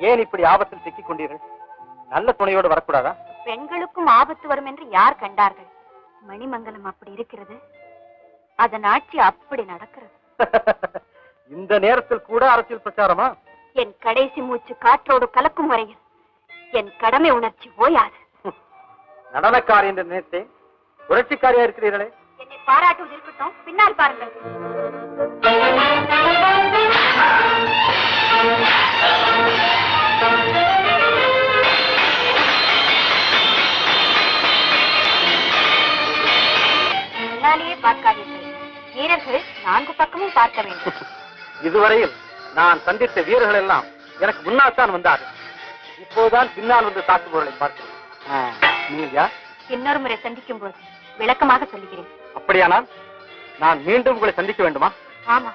ஏன் இப்படி ஆபத்தில் சிக்கிக் கொண்டீர்கள்? நல்ல துணையோடு வரக்கூடாதா? பெண்களுக்கும் ஆபத்து வரும் என்று யார் கண்டார்கள்? மணிமங்கலம் அப்படி இருக்கிறது. அதன் ஆட்சி அப்படி நடக்கிறது. இந்த நேரத்தில் கூட அரசியல் பிரச்சாரமா? என் கடைசி மூச்சு காற்றோடு கலக்கும் வரையில் என் கடமை உணர்ச்சி ஓயாது. நடனக்காரி என்று நினைத்தேன். புரட்சிக்காரியா இருக்கிறீர்களே. என்னை பாராட்டுவது இருக்கட்டும். பின்னால் பாருங்கள். முன்னாலேயே பார்க்காதீர்கள். வீரர்கள் நான்கு பக்கமும் பார்க்க வேண்டும். இதுவரையில் நான் சந்தித்த வீரர்கள் எல்லாம் எனக்கு முன்னால் தான் வந்தார்கள் இப்போதுதான் பின்னால் வந்து தாக்குபவர்களை பார்க்கிறேன். இன்னொரு முறை சந்திக்கும் போது விளக்கமாக சொல்லுகிறேன். அப்படியானால் நான் மீண்டும் உங்களை சந்திக்க வேண்டுமா? ஆமா